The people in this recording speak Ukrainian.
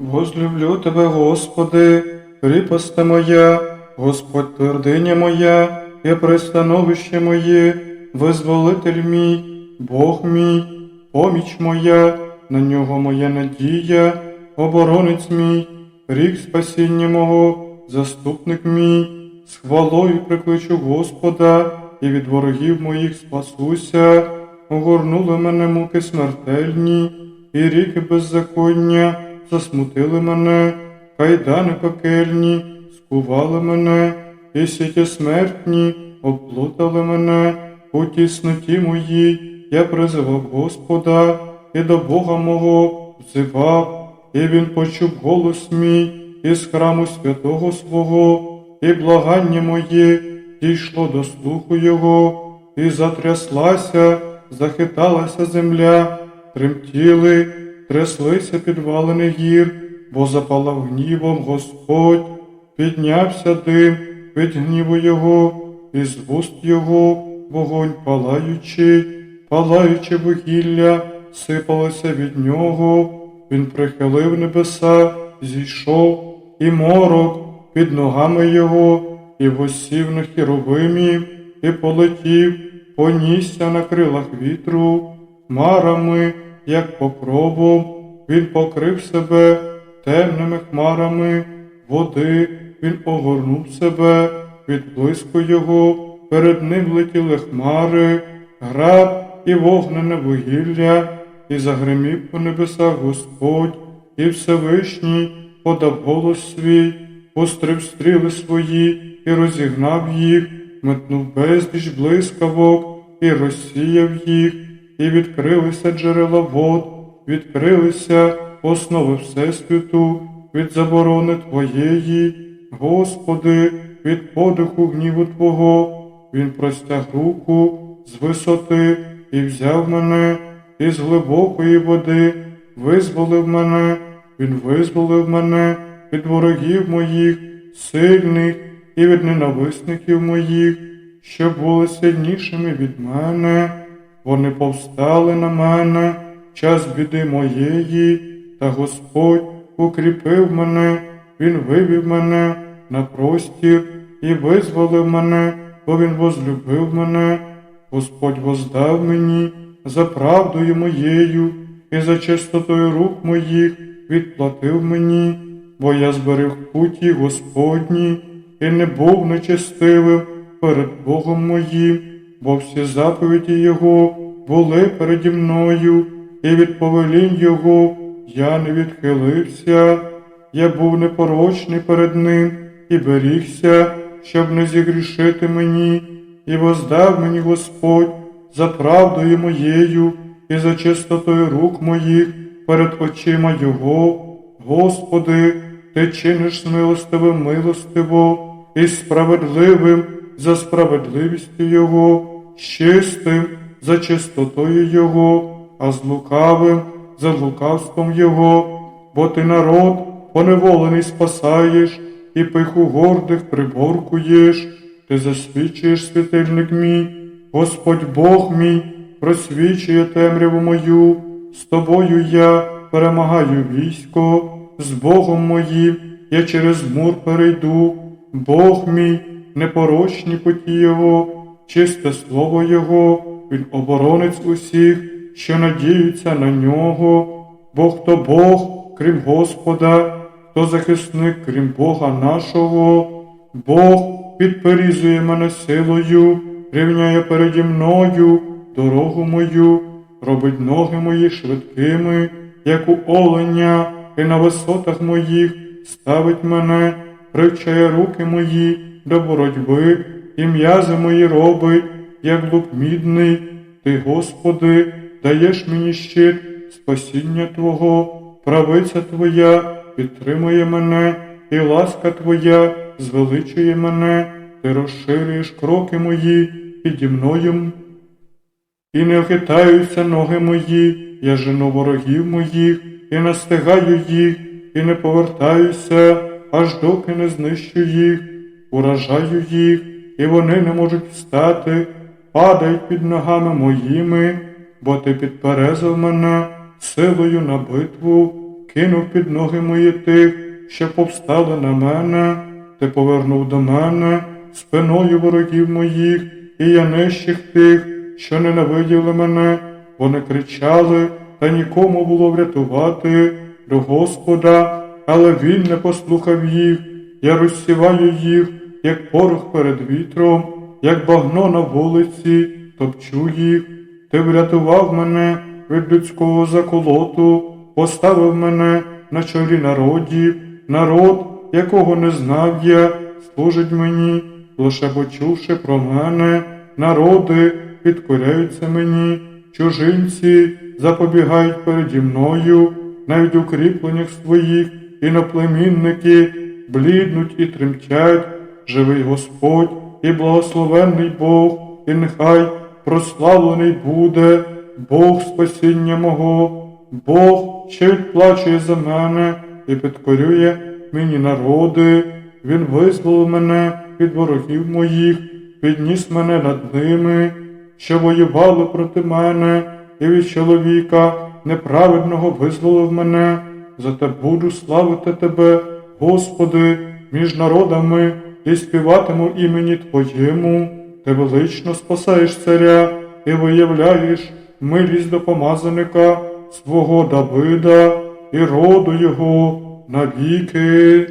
Возлюблю тебе, Господи, кріпосте моя, Господь твердиня моя, і пристановище моє, визволитель мій, Бог мій, поміч моя, на нього моя надія, оборонець мій, рік спасіння мого, заступник мій, з хвалою прикличу Господа, і від ворогів моїх спасуся, огорнули мене муки смертельні, і ріки беззаконня засмутили мене, кайдани пекельні, скували мене, і сіті смертні оплутали мене, у тісноті моїй я призивав Господа, і до Бога мого взивав, і він почув голос мій із храму святого свого, і благання моє дійшло до слуху Його, і затряслася, захиталася земля, тремтіли, тряслися підвалини гір, бо запалав гнівом Господь, піднявся дим від гніву Його, і з вуст Його вогонь палаючий, палаюче вугілля сипалося від нього, він прихилив небеса, зійшов, і морок під ногами його, і восів на хіровимів, і полетів, понісся на крилах вітру, хмарами, як покровом, він покрив себе темними хмарами води, він огорнув себе, від блиску його, перед ним летіли хмари, град і вогнене вугілля, і загримів по небесах Господь, і Всевишній подав голос свій, пострив стріли свої і розігнав їх, метнув безліч блискавок і розсіяв їх, і відкрилися джерела вод, відкрилися основи Всесвіту від заборони Твоєї, Господи, від подиху гніву Твого, Він простяг руку з висоти і взяв мене, із глибокої води визволив мене, Він визволив мене від ворогів моїх, сильних і від ненависників моїх, що були сильнішими від мене. Вони повстали на мене час біди моєї, та Господь укріпив мене, Він вивів мене на простір і визволив мене, бо Він возлюбив мене. Господь воздав мені за правдою моєю і за чистотою рук моїх відплатив мені, бо я зберіг путі Господні і не був нечестивим перед Богом моїм, бо всі заповіді Його були переді мною, і від повелінь Його я не відхилився, я був непорочний перед Ним і берігся, щоб не зігрішити мені, і воздав мені Господь за правдою моєю і за чистотою рук моїх перед очима Його. Господи, Ти чиниш милостивим милостиво і справедливим за справедливістю Його, чистим за чистотою Його, а з лукавим за лукавством Його, бо ти народ поневолений спасаєш, і пиху гордих приборкуєш, ти засвічуєш світильник мій, Господь Бог мій просвічує темряву мою, з тобою я перемагаю військо, з Богом моїм я через мур перейду, Бог мій, непорочні путі Його, чисте слово Його, Він оборонець усіх, що надіються на нього, бо хто Бог, крім Господа, хто захисник, крім Бога нашого, Бог підперізує мене силою, рівняє переді мною дорогу мою, робить ноги мої швидкими, як у оленя, і на висотах моїх ставить мене, привчає руки мої до боротьби, і м'язи мої робить, як лук мідний. Ти, Господи, даєш мені щит спасіння Твого, правиця Твоя підтримує мене, і ласка Твоя звеличує мене, ти розширюєш кроки мої піді мною. І не охитаються ноги мої, я жену ворогів моїх, і настигаю їх, і не повертаюся, аж доки не знищу їх, уражаю їх, і вони не можуть встати, падають під ногами моїми, бо ти підперезав мене силою на битву, кинув під ноги мої тих, що повстали на мене, ти повернув до мене спиною ворогів моїх, і я нищих тих, що ненавиділи мене, вони кричали, та нікому було врятувати до Господа, але він не послухав їх. Я розсіваю їх, як порох перед вітром, як багно на вулиці, топчу їх. Ти врятував мене від людського заколоту, поставив мене на чолі народів, народ, якого не знав я, служить мені, лише почувши про мене, народи підкоряються мені, чужинці запобігають переді мною, навіть у кріпленнях своїх іноплемінники бліднуть і тремтять, живий Господь і благословенний Бог, і нехай прославлений буде Бог спасіння мого, Бог, що відплачує за мене і підкорює мені народи, Він визволив мене від ворогів моїх, підніс мене над ними, що воювали проти мене, і від чоловіка неправедного визволив мене. Зате буду славити Тебе, Господи, між народами, і співатиму імені Твоєму, Ти велично спасаєш царя і виявляєш милість до помазаника свого Давида і роду його навіки.